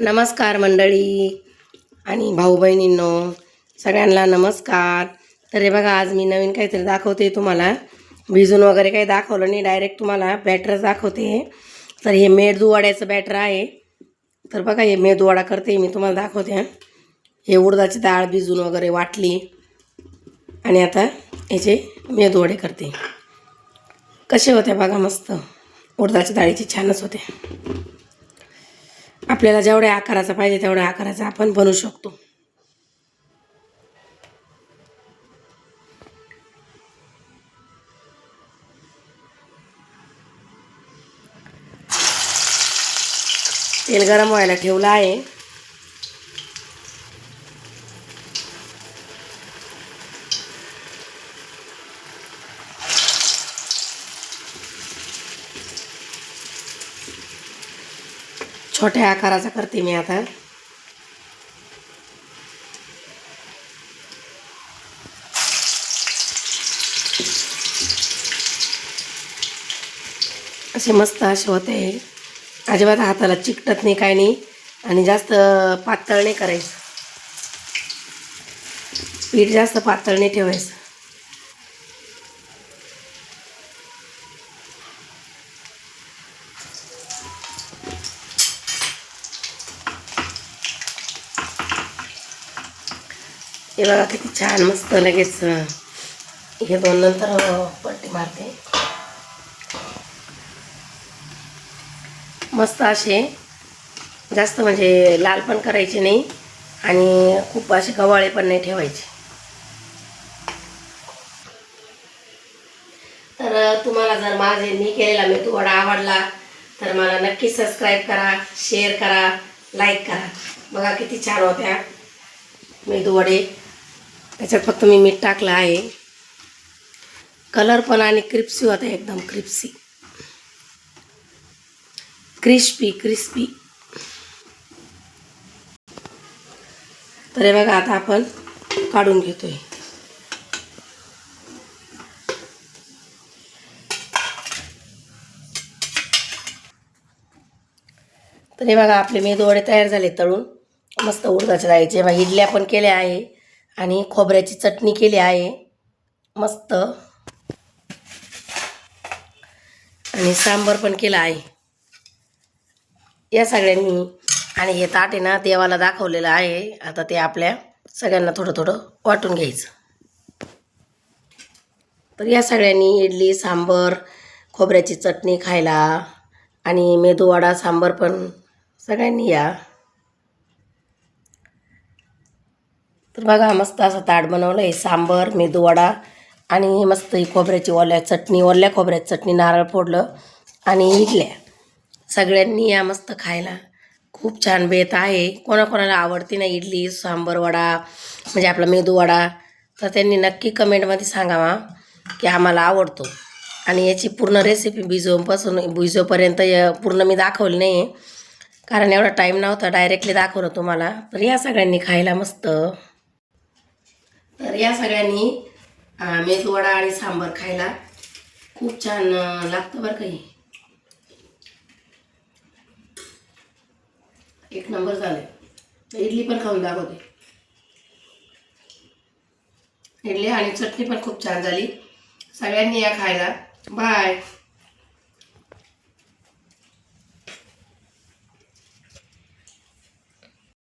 नमस्कार मंडळी आणि भाऊ बहिणींनो सगळ्यांना नमस्कार. तर हे बघा आज मी नवीन काहीतरी दाखवते तुम्हाला. भिजून वगैरे काही दाखवलं नाही डायरेक्ट तुम्हाला बॅटरच दाखवते तर हे मेदू वड्याचं बॅटर आहे. तर बघा हे मेदू वडा करते मी तुम्हाला दाखवते हे. उडदाची डाळ भिजून वगैरे वाटली. आणि आता याचे मेदू वडे करते. कसे होते बघा मस्त. उडदाच्या डाळीचे छानच होते. आपल्याला जेवढ्या आकाराचा पाहिजे तेवढ्या आकाराचा आपण बनवू शकतो. तेल गरम व्हायला ठेवलं आहे. छोट्या आकाराचा करते मी आता. असे मस्त असे होते. अजिबात हाताला चिकटत नाही काय नाही आणि जास्त पातळ नाही करायचं. पीठ जास्त पातळ नाही ठेवायचं. हे बघा किती छान मस्त लगेच हे दोन नंतर पट्टी मारते. मस्त असे जास्त म्हणजे लाल पण करायचे नाही आणि खूप असे गवाळे पण नाही ठेवायचे. तर तुम्हाला जर माझे मी केलेला मेथू वडा आवडला तर मला नक्की सबस्क्राईब करा शेअर करा लाईक करा. बघा किती छान होत्या मेदू वडे. त्याच्यात फक्त मी मीठ टाकलं आहे. कलर पण आणि क्रिप्सी होता एकदम क्रिप्सी क्रिस्पी क्रिस्पी तर हे बघा आता आपण काढून घेतोय. तर हे बघा आपले मेदूवडे तयार झाले तळून. मस्त उडदाच्या जायचे. बघा इडल्या पण केल्या आहे. आणि खोबऱ्याची चटणी केली आहे. मस्त. आणि सांबर पण केला आहे. या सगळ्यांनी. आणि हे ताट आहे ना देवाला दाखवलेलं आहे. आता ते आपल्या सगळ्यांना थोडं थोडं वाटून घ्यायचं. तर या सगळ्यांनी इडली सांबर खोबऱ्याची चटणी खायला आणि मेदूवडा सांबर पण सगळ्यांनी या. तर बघा मस्त असं ताट बनवलं आहे सांबर मेदूवडा आणि मस्त ही खोबऱ्याची ओल्या चटणी ओल्या खोबऱ्याची चटणी नारळ फोडलं आणि इडल्या. सगळ्यांनी या मस्त खायला. खूप छान बेत आहे. कोणाकोणाला आवडते ना इडली सांबर वडा म्हणजे आपला मेदू वडा. तर त्यांनी नक्की कमेंटमध्ये सांगावा की आम्हाला आवडतो. आणि याची पूर्ण रेसिपी बिजोपासून बिजोपर्यंत य- पूर्ण मी दाखवली नाही कारण एवढा टाईम नव्हता डायरेक्टली दाखवलं तुम्हाला. तर या सगळ्यांनी खायला मस्त. तर या सगळ्यांनी अं, मेदूवडा आणि सांबर खायला खूप छान लागतं बरं काही एक नंबर झालं इडली पण खाऊन दाखवते. इडली आणि चटणी पण खूप छान झाली. सगळ्यांनी या खायला. बाय.